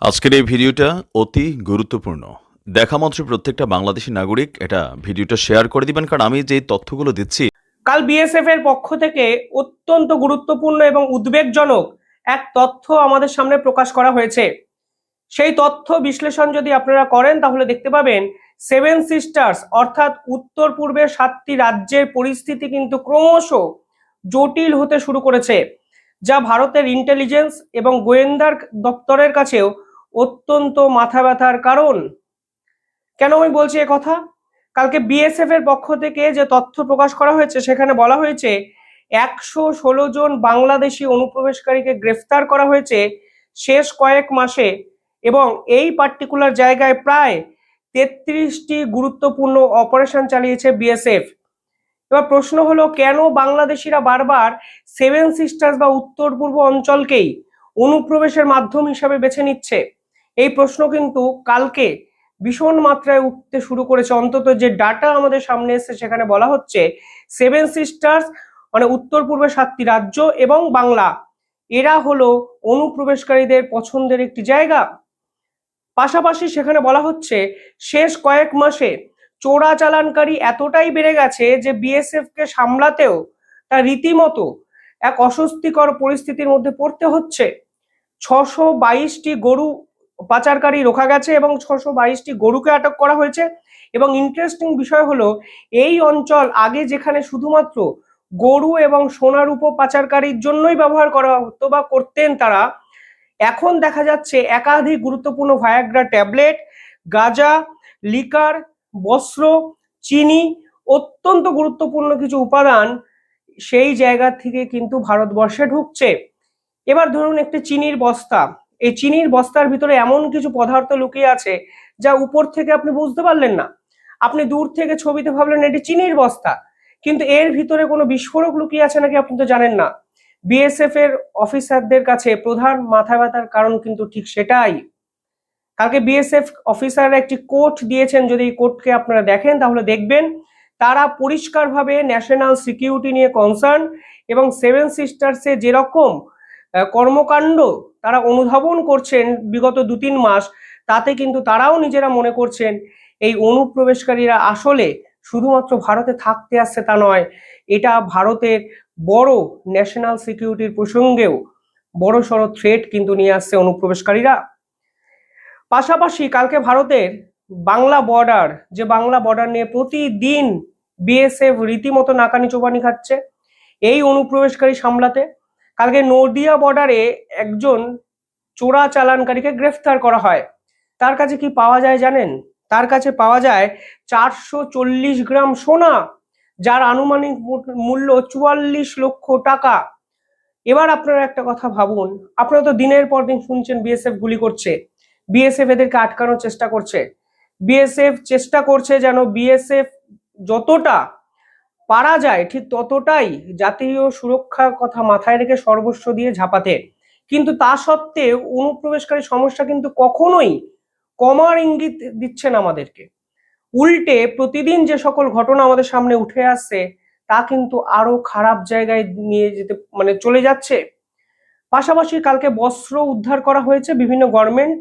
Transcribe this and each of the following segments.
আজকের এই ভিডিওটা অতি গুরুত্বপূর্ণ। দেখা মাত্র প্রত্যেকটা বাংলাদেশি নাগরিক এটা ভিডিওটা শেয়ার করে দিবেন, কারণ আমি যে তথ্যগুলো দিচ্ছি কাল বিএসএফ এর পক্ষ থেকে অত্যন্ত গুরুত্বপূর্ণ এবং উদ্বেগজনক এক তথ্য আমাদের সামনে প্রকাশ করা হয়েছে। সেই তথ্য বিশ্লেষণ যদি আপনারা করেন, তাহলে দেখতে পাবেন সেভেন সিস্টার্স অর্থাৎ উত্তর পূর্বের সাতটি রাজ্যের পরিস্থিতি কিন্তু ক্রমশ জটিল হতে শুরু করেছে, যা ভারতের ইন্টেলিজেন্স এবং গোয়েন্দার দপ্তরের কাছেও অত্যন্ত মাথা ব্যথার কারণ। কেন আমি বলছি কথা? কালকে বিএসএফ এর পক্ষ থেকে যে তথ্য প্রকাশ করা হয়েছে, সেখানে বলা হয়েছে, একশো ষোলো জন বাংলাদেশি অনুপ্রবেশকারীকে গ্রেফতার করা হয়েছে শেষ কয়েক মাসে এবং এই পার্টিকুলার জায়গায় প্রায় তেত্রিশটি গুরুত্বপূর্ণ অপারেশন চালিয়েছে বিএসএফ এবার প্রশ্ন হলো, কেন বাংলাদেশিরা বারবার সেভেন সিস্টার্স বা উত্তর পূর্ব অঞ্চলকেই অনুপ্রবেশের মাধ্যম হিসাবে বেছে নিচ্ছে? এই প্রশ্ন কিন্তু কালকে ভীষণ মাত্রায় উঠতে শুরু করেছে। অন্তত যে ডাটা আমাদের সামনে এসেছে সেখানে বলা হচ্ছে সেভেন সিস্টার্স মানে উত্তর পূর্বে সাতটি রাজ্য এবং বাংলা। এরা হলো অনুপ্রবেশকারীদের পছন্দের একটি জায়গা। পাশাপাশি সেখানে বলা হচ্ছে, শেষ কয়েক মাসে চোরাচালানকারী এতটাই বেড়ে গেছে যে বিএসএফ কে সামলাতেও তা রীতিমতো এক অস্বস্তিকর পরিস্থিতির মধ্যে পড়তে হচ্ছে। ছশো বাইশটি গরু পাচারকারী রোখা গেছে এবং ছশো বাইশটি গরুকে আটক করা হয়েছে। এবং ইন্টারেস্টিং বিষয় হলো, এই অঞ্চল আগে যেখানে শুধুমাত্র গরু এবং সোনার উপ পাচারকারীর জন্যই ব্যবহার করা হতো বা করতেন তারা, এখন দেখা যাচ্ছে একাধিক গুরুত্বপূর্ণ ভায়াগ্রা ট্যাবলেট গাজা, লিকার, বস্ত্র, চিনি, অত্যন্ত গুরুত্বপূর্ণ কিছু উপাদান সেই জায়গা থেকে কিন্তু ভারতবর্ষে ঢুকছে। এবার ধরুন একটি চিনির বস্তা। এই চিনির বস্তার ভিতরে এমন কিছু পদার্থ লুকিয়ে আছে যা উপর থেকে আপনি বুঝতে পারলেন না। আপনি দূর থেকে ছবিতে ভাবলেন এটি চিনির বস্তা, কিন্তু এর ভিতরে কোনো বিস্ফোরক লুকিয়ে আছে নাকি আপনি তো জানেন না। বিএসএফ এর অফিসারদের কাছে প্রধান মাথা ব্যথার কারণ কিন্তু ঠিক সেটাই। কালকে বিএসএফ অফিসাররা একটি কোট দিয়েছেন, যদি এই কোটকে আপনারা দেখেন তাহলে দেখবেন তারা পরিষ্কারভাবে ন্যাশনাল সিকিউরিটি নিয়ে কনসার্ন এবং সেভেন সিস্টার্সে যেরকম কর্মকাণ্ড তারা অনুধাবন করছেন বিগত দু তিন মাস। তাতে কিন্তু তারাও নিজেরা মনে করছেন এই অনুপ্রবেশকারীরা আসলে শুধুমাত্র ভারতে থাকতে আসছে তা নয়, এটা ভারতের বড় ন্যাশনাল সিকিউরিটির প্রসঙ্গেও বড় সড় থ্রেট কিন্তু নিয়ে আসছে অনুপ্রবেশকারীরা। পাশাপাশি কালকে ভারতের বাংলা বর্ডার যে বাংলা বর্ডার নিয়ে প্রতিদিন বিএসএফ রীতিমতো নাকানি চোবানি খাচ্ছে, এই অনুপ্রবেশকারী সামলাতে কালকে নদিয়া বর্ডারে একজন চোরা চালানকারীকে গ্রেফতার করা হয়। তার কাছে কি পাওয়া যায় জানেন? তার কাছে পাওয়া যায় চারশো চল্লিশ গ্রাম সোনা, যার আনুমানিক মূল্য চুয়াল্লিশ লক্ষ টাকা। এবার আপনারা একটা কথা ভাবুন, আপনারা তো দিনের পর দিন শুনছেন বিএসএফ গুলি করছে বিএসএফ এদেরকে আটকানোর চেষ্টা করছে। বিএসএফ চেষ্টা করছে যেন বিএসএফ যতটা পারা যায় ঠিক ততটাই জাতীয় সুরক্ষার কথা মাথায় রেখে সর্বস্ব দিয়ে ঝাঁপাতে। কিন্তু তা সত্ত্বেও অনুপ্রবেশকারী সমস্যা কিন্তু কখনোই কমার ইঙ্গিত দিচ্ছেন আমাদেরকে। উল্টে প্রতিদিন যে সকল ঘটনা আমাদের সামনে উঠে আসছে, তা কিন্তু আরও খারাপ জায়গায় নিয়ে যেতে মানে চলে যাচ্ছে। পাশাপাশি কালকে বস্ত্র উদ্ধার করা হয়েছে বিভিন্ন গভর্নমেন্ট,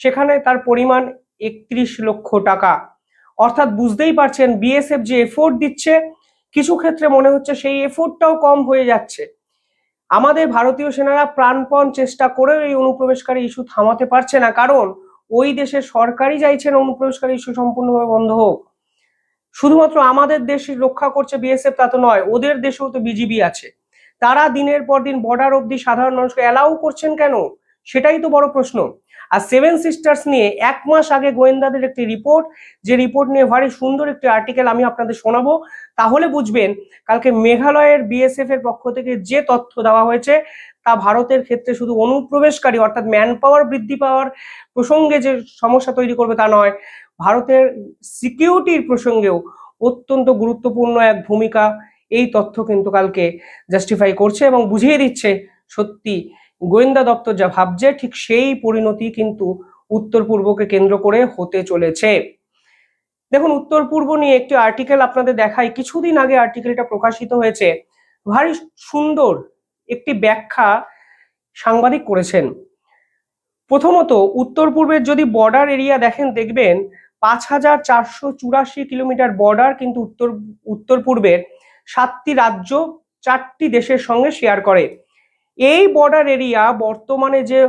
সেখানে তার পরিমাণ একত্রিশ লক্ষ টাকা। অর্থাৎ বুঝতেই পারছেন, বিএসএফ যে এফোর্ট দিচ্ছে কিছু ক্ষেত্রে মনে হচ্ছে সেই এফোর্টটাও কম হয়ে যাচ্ছে। আমাদের ভারতীয় সেনারা প্রাণপণ চেষ্টা করেও এই অনুপ্রবেশকারী ইস্যু থামাতে পারছে না। কারণ ওই দেশের সরকারই চাইছেন অনুপ্রবেশকারী ইস্যু সম্পূর্ণভাবে বন্ধ হোক। শুধুমাত্র আমাদের দেশ রক্ষা করছে বিএসএফ তা তো নয়, ওদের দেশেও তো বিজিবি আছে। তারা দিনের পর দিন বর্ডার অবধি সাধারণ মানুষকে অ্যালাউ করছেন কেন? সেটাই তো বড় প্রশ্ন। আর সেভেন সিস্টার্স নিয়ে এক মাস আগে গোয়েন্দাদের একটি রিপোর্ট যে রিপোর্ট নিয়ে ভারী সুন্দর একটি আর্টিকেল আমি আপনাদের শোনাবো। তাহলে বুঝবেন, কালকে মেঘালয়ের বিএসএফ এর পক্ষ থেকে যে তথ্য দেওয়া হয়েছে, তা ভারতের ক্ষেত্রে শুধু অনুপ্রবেশকারী অর্থাৎ ম্যান পাওয়ার বৃদ্ধি পাওয়ার প্রসঙ্গে যে সমস্যা তৈরি করবে তা নয়, ভারতের সিকিউরিটির প্রসঙ্গেও অত্যন্ত গুরুত্বপূর্ণ এক ভূমিকা। এই তথ্য কিন্তু কালকে জাস্টিফাই করছে এবং বুঝিয়ে দিচ্ছে সত্যি। গোয়েন্দা দপ্তর যা ভাবছে ঠিক সেই পরিণতি কিন্তু উত্তর পূর্বকে কেন্দ্র করে হতে চলেছে। দেখুন, উত্তর পূর্ব নিয়ে একটি আর্টিকেল আপনাদের দেখাই। কিছুদিন আগে আর্টিকেলটা প্রকাশিত হয়েছে। ভারী সুন্দর একটি ব্যাখ্যা সাংবাদিক করেছেন। প্রথমত, উত্তর পূর্বের যদি বর্ডার এরিয়া দেখেন, দেখবেন পাঁচ হাজার চারশো চুরাশি কিলোমিটার বর্ডার কিন্তু উত্তর উত্তর পূর্বের সাতটি রাজ্য, চারটি দেশের সঙ্গে শেয়ার করে। এই বর্ডার এরিয়া বর্তমানে যে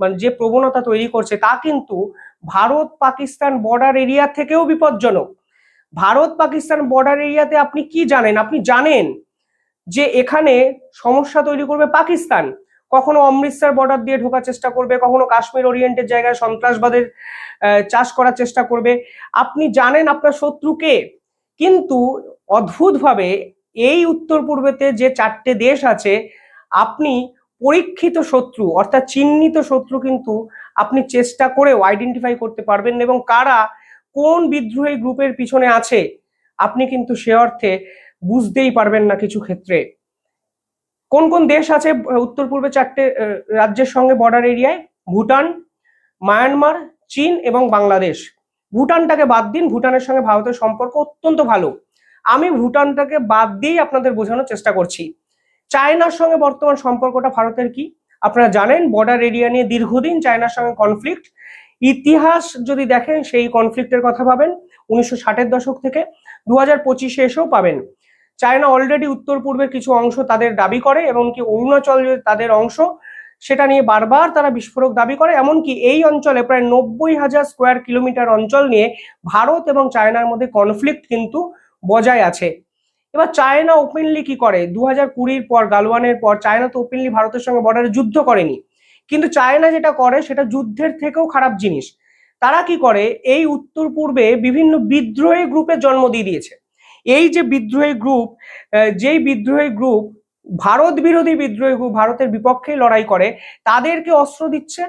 মানে যে প্রবণতা তৈরি করছে, তা কিন্তু ভারত পাকিস্তান বর্ডার এরিয়া থেকেও বিপজ্জনক। ভারত পাকিস্তান বর্ডার এরিয়াতে আপনি কি জানেন? আপনি জানেন যে এখানে সমস্যা তৈরি করবে পাকিস্তান। কখনো অমৃতসর বর্ডার দিয়ে ঢোকার চেষ্টা করবে, কখনো কাশ্মীর ওরিয়েন্টের জায়গায় সন্ত্রাসবাদের চাষ করার চেষ্টা করবে। আপনি জানেন আপনার শত্রুকে কিন্তু অদ্ভুতভাবে এই উত্তর পূর্বেতে যে চারটে দেশ আছে আপনি পরীক্ষিত শত্রু, অর্থাৎ চিহ্নিত শত্রু কিন্তু আপনি চেষ্টা করেও আইডেন্টিফাই করতে পারবেন এবং কারা কোন বিদ্রোহী গ্রুপের পিছনে আছে, আপনি কিন্তু সে অর্থে বুঝতেই পারবেন না কিছু ক্ষেত্রে। কোন কোন দেশ আছে উত্তর পূর্বে চারটে রাজ্যের সঙ্গে বর্ডার এরিয়ায়? ভুটান, মায়ানমার, চীন এবং বাংলাদেশ। ভুটানটাকে বাদ দিন, ভুটানের সঙ্গে ভারতের সম্পর্ক অত্যন্ত ভালো। আমি ভুটানটাকে বাদ দিয়েই আপনাদের বোঝানোর চেষ্টা করছি। চায়নার সঙ্গে বর্তমান সম্পর্কটা ভারতের কি? আপনারা জানেন বর্ডার এরিয়া নিয়ে দীর্ঘদিন চায়নার সঙ্গে কনফ্লিক্ট ইতিহাস যদি দেখেন, সেই কনফ্লিক্টের কথা পাবেন উনিশশো ষাটের দশক থেকে। দু হাজার পঁচিশে এসেও পাবেন। চায়না অলরেডি উত্তর পূর্বের কিছু অংশ তাদের দাবি করে, এমনকি অরুণাচল যে তাদের অংশ, সেটা নিয়ে বারবার তারা বিস্ফোরক দাবি করে। এমনকি এই অঞ্চলে প্রায় নব্বই হাজার স্কোয়ার কিলোমিটার অঞ্চল নিয়ে ভারত এবং চায়নার মধ্যে কনফ্লিক্ট কিন্তু বজায় আছে। এবার চায়না ওপেনলি কি করে? দু হাজার কুড়ির পর, গালওয়ানের পর, চায়না তো ওপেনলি ভারতের সঙ্গে বর্ডারে যুদ্ধ করেনি। কিন্তু চায়না যেটা করে, সেটা যুদ্ধের থেকেও খারাপ জিনিস। তারা কি করে? এই উত্তর পূর্বে বিভিন্ন বিদ্রোহী গ্রুপের জন্ম দিয়ে দিয়েছে। এই যে বিদ্রোহী গ্রুপ যেই বিদ্রোহী গ্রুপ ভারত বিরোধী বিদ্রোহী গ্রুপ ভারতের বিপক্ষে লড়াই করে, তাদেরকে অস্ত্র দিচ্ছে,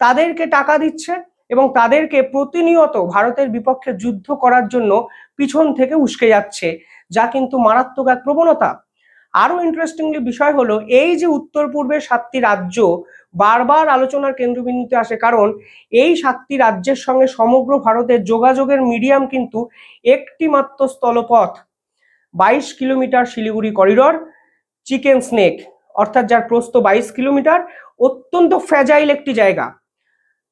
তাদেরকে টাকা দিচ্ছে এবং তাদেরকে প্রতিনিয়ত ভারতের বিপক্ষে যুদ্ধ করার জন্য পিছন থেকে উস্কে যাচ্ছে। যা কিন্তু মারাত্মক এক প্রবণতা। আরও ইন্টারেস্টিংলি বিষয় হলো, এই যে উত্তর পূর্বের সাতটি রাজ্য বারবার আলোচনার কেন্দ্রবিন্দুতে আসে, কারণ এই সাতটি রাজ্যের সঙ্গে সমগ্র ভারতের যোগাযোগের মিডিয়াম কিন্তু একটি মাত্র স্থলপথ। বাইশ kilometre Siliguri corridor, chicken snake, অর্থাৎ যার প্রস্থ বাইশ কিলোমিটার, অত্যন্ত ফ্র্যাজাইল একটি জায়গা।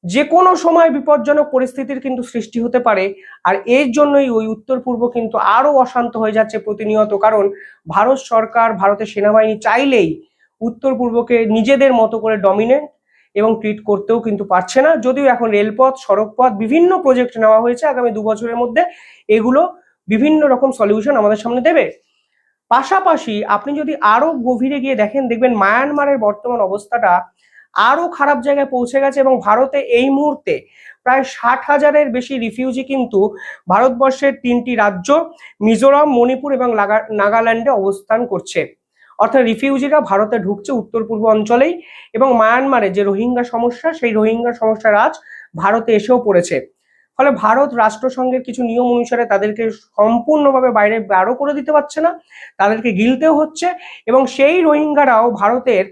যে কোনো সময় বিপজ্জনক পরিস্থিতির কিন্তু সৃষ্টি হতে পারে, আর এর জন্যই ওই উত্তর পূর্ব কিন্তু আরও অশান্ত হয়ে যাচ্ছে প্রতিনিয়ত, কারণ ভারত সরকার ভারতের সেনাবাহিনী চাইলেই উত্তর পূর্বকে নিজেদের মতো করে ডমিনেট এবং ট্রিট করতেও কিন্তু পারছে না। যদিও এখন রেলপথ, সড়কপথ বিভিন্ন প্রজেক্ট নেওয়া হয়েছে আগামী দু বছরের মধ্যে, এগুলো বিভিন্ন রকম সলিউশন আমাদের সামনে দেবে। পাশাপাশি আপনি যদি আরও গভীরে গিয়ে দেখেন, দেখবেন মায়ানমারের বর্তমান অবস্থাটা আরও খারাপ জায়গায় পৌঁছে গেছে এবং ভারতে এই মুহূর্তে প্রায় ষাট হাজারের বেশি রিফিউজি কিন্তু ভারতবর্ষের তিনটি রাজ্য, মিজোরাম, মণিপুর এবং নাগাল্যান্ডে অবস্থান করছে। অর্থাৎ রিফিউজিরা ভারতে ঢুকছে উত্তর পূর্ব অঞ্চলেই এবং মায়ানমারে যে রোহিঙ্গা সমস্যা, সেই রোহিঙ্গা সমস্যার আজ ভারতে এসেও পড়েছে। ফলে ভারত রাষ্ট্রসংঘের কিছু নিয়ম অনুসারে তাদেরকে সম্পূর্ণভাবে বাইরে বারো করে দিতে পারছে না, তাদেরকে গিলতেও হচ্ছে এবং সেই রোহিঙ্গারাও ভারতের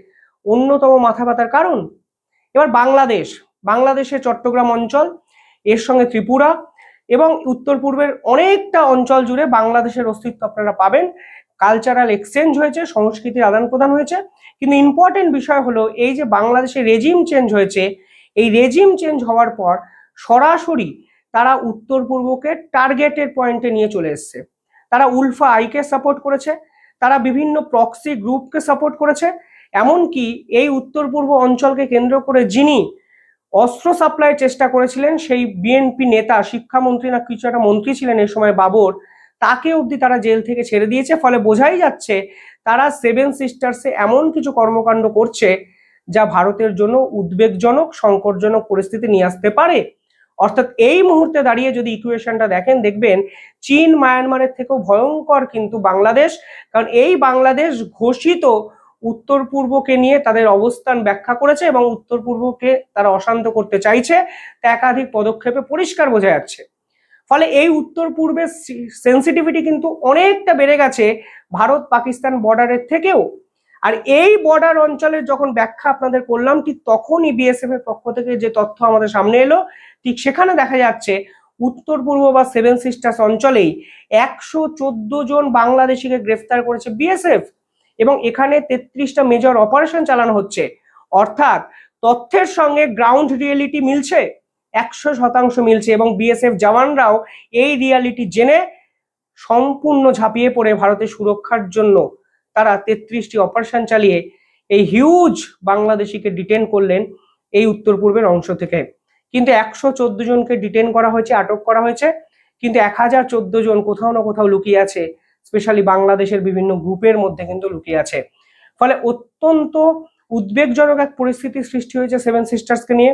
অন্যতম মাথা ব্যথার কারণ? এবার বাংলাদেশ। বাংলাদেশের চট্টগ্রাম অঞ্চল, এর সঙ্গে ত্রিপুরা এবং উত্তর পূর্বের অনেকটা অঞ্চল জুড়ে বাংলাদেশের অস্তিত্ব আপনারা পাবেন। কালচারাল এক্সচেঞ্জ হয়েছে, সংস্কৃতির আদান প্রদান হয়েছে। কিন্তু ইম্পর্টেন্ট বিষয় হলো এই যে বাংলাদেশে রেজিম চেঞ্জ হয়েছে, এই রেজিম চেঞ্জ হওয়ার পর সরাসরি তারা উত্তর পূর্বকে টার্গেটের পয়েন্টে নিয়ে চলে এসছে। তারা উলফা আইকে সাপোর্ট করেছে, তারা বিভিন্ন প্রক্সি গ্রুপকে সাপোর্ট করেছে এমনকি এই উত্তর পূর্ব অঞ্চলকে কেন্দ্র করে যিনি অস্ত্র সাপ্লাইয়ের চেষ্টা করেছিলেন, সেই বিএনপি নেতা, শিক্ষামন্ত্রী না কিছু একটা মন্ত্রী ছিলেন এই সময় বাবর, তাকে অবধি তারা জেল থেকে ছেড়ে দিয়েছে। ফলে বোঝাই যাচ্ছে তারা সেভেন সিস্টার্সে এমন কিছু কর্মকাণ্ড করছে যা ভারতের জন্য উদ্বেগজনক, সংকটজনক পরিস্থিতি নিয়ে আসতে পারে। অর্থাৎ এই মুহূর্তে দাঁড়িয়ে যদি ইকুয়েশনটা দেখেন, দেখবেন চীন, মায়ানমারের থেকেও ভয়ঙ্কর কিন্তু বাংলাদেশ, কারণ এই বাংলাদেশ ঘোষিত উত্তর পূর্বকে নিয়ে তাদের অবস্থান ব্যাখ্যা করেছে এবং উত্তর পূর্বকে তারা অশান্ত করতে চাইছে। তা একাধিক পদক্ষেপে পরিষ্কার বোঝা যাচ্ছে। ফলে এই উত্তর পূর্বের সেন্সিটিভিটি কিন্তু অনেকটা বেড়ে গেছে ভারত পাকিস্তান বর্ডারের থেকেও। আর এই বর্ডার অঞ্চলের যখন ব্যাখ্যা আপনাদের করলাম, ঠিক তখনই বিএসএফ এর পক্ষ থেকে যে তথ্য আমাদের সামনে এলো, ঠিক সেখানে দেখা যাচ্ছে উত্তর পূর্ব বা সেভেন সিস্টার্স অঞ্চলেই একশো চোদ্দ জন বাংলাদেশিকে গ্রেফতার করেছে বিএসএফ এবং এখানে তেত্রিশটা মেজর অপারেশন চালানো হচ্ছে। অর্থাৎ তথ্যের সঙ্গে গ্রাউন্ড রিয়েলিটি মিলছে, একশো শতাংশ মিলছে এবং বিএসএফ জওয়ানরাও এই রিয়ালিটি জেনে সম্পূর্ণ ঝাঁপিয়ে পড়ে ভারতের সুরক্ষার জন্য। তারা তেত্রিশটি অপারেশন চালিয়ে এই হিউজ বাংলাদেশিকে ডিটেন করলেন এই উত্তর পূর্বের অংশ থেকে। কিন্তু একশো চোদ্দ জনকে ডিটেন করা হয়েছে, আটক করা হয়েছে, কিন্তু এক হাজার চোদ্দ জন কোথাও না কোথাও লুকিয়ে আছে। স্পেশালি বাংলাদেশের বিভিন্ন গ্রুপের মধ্যে কিন্তু লুকিয়ে আছে। ফলে অত্যন্ত উদ্বেগজনক এক পরিস্থিতির সৃষ্টি হয়েছে সেভেন সিস্টার্সকে নিয়ে।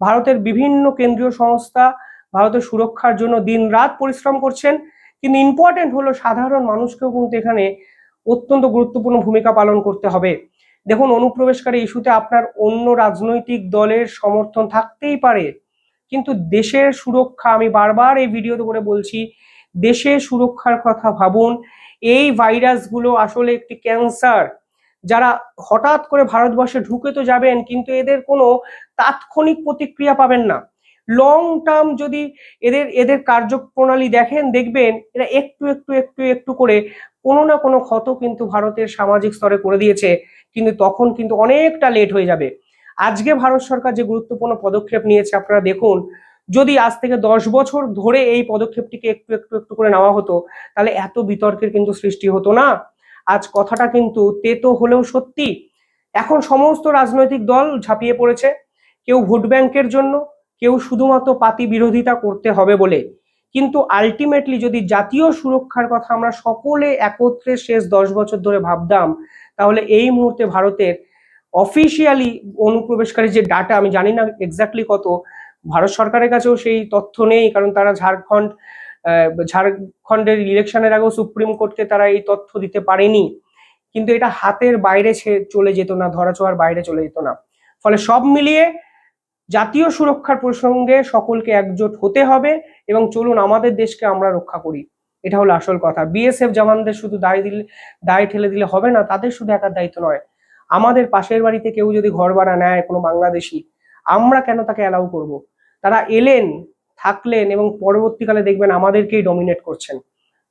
ভারতের বিভিন্ন কেন্দ্রীয় সংস্থা ভারতের সুরক্ষার জন্য দিন রাত পরিশ্রম করছেন। কিন্তু ইম্পর্টেন্ট হলো সাধারণ মানুষকেও কিন্তু এখানে অত্যন্ত গুরুত্বপূর্ণ ভূমিকা পালন করতে হবে। দেখুন, অনুপ্রবেশকারী ইস্যুতে আপনার অন্য রাজনৈতিক দলের সমর্থন থাকতেই পারে। কিন্তু দেশের সুরক্ষা, আমি বারবার এই ভিডিওতে করে বলছি দেশের সুরক্ষার কথা ভাবুন। এই ভাইরাসগুলো আসলে একটি ক্যান্সার যারা হঠাৎ করে ভারতবর্ষে ঢুকে তো যাবেন, কিন্তু এদের কোনো তাৎক্ষণিক প্রতিক্রিয়া পাবেন না। লং টার্ম যদি এদের এদের কার্যপ্রণালী দেখেন, দেখবেন এরা একটু একটু একটু একটু করে কোনো না কোনো ক্ষত কিন্তু ভারতের সামাজিক স্তরে করে দিয়েছে। কিন্তু তখন কিন্তু অনেকটা লেট হয়ে যাবে। আজকে ভারত সরকার যে গুরুত্বপূর্ণ পদক্ষেপ নিয়েছে, আপনারা দেখুন যদি আজ থেকে দশ বছর ধরে এই পদক্ষেপটিকে একটু একটু একটু করে নেওয়া হতো, তাহলে এত বিতর্কের কিন্তু সৃষ্টি হতো না। আজ কথাটা কিন্তু তেতো হলেও সত্যি। এখন সমস্ত রাজনৈতিক দল ঝাঁপিয়ে পড়েছে। কেউ ভোট ব্যাংকের জন্য, কেউ শুধুমাত্র পাতি বিরোধিতা করতে হবে বলে। কিন্তু আলটিমেটলি যদি জাতীয় সুরক্ষার কথা আমরা সকলে একত্রে শেষ দশ বছর ধরে ভাবতাম, তাহলে এই মুহূর্তে ভারতের অফিসিয়ালি অনুপ্রবেশকারী যে ডাটা আমি জানি না এক্স্যাক্টলি কত ভারত সরকারের কাছেও সেই তথ্য নেই, কারণ তারা ঝাড়খণ্ড ঝাড়খণ্ডের ইলেকশনের আগেও সুপ্রিম কোর্টকে তারা এই তথ্য দিতে পারেনি। কিন্তু এটা হাতের বাইরে চলে যেত না, ধরাছোঁয়ার বাইরে চলে যেত না। ফলে সব মিলিয়ে জাতীয় সুরক্ষার প্রসঙ্গে সকলকে একজোট হতে হবে এবং চলুন আমাদের দেশকে আমরা রক্ষা করি। এটা হলো আসল কথা। বিএসএফ জওয়ানদের শুধু দায় দিলে, দায় ঠেলে দিলে হবে না, তাদের শুধু একার দায়িত্ব নয়। আমাদের পাশের বাড়িতে কেউ যদি ঘর ভাড়া নেয় কোনো বাংলাদেশি, আমরা কেন তাকে অ্যালাউ করব? তারা এলেন, থাকলেন এবং পরবর্তীকালে দেখবেন আমাদেরকেই ডমিনেট করছেন।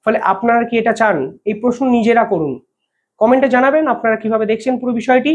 ফলে আপনারা কি এটা চান? এই প্রশ্ন নিজেরা করুন। কমেন্টে জানাবেন আপনারা কীভাবে দেখছেন পুরো বিষয়টি।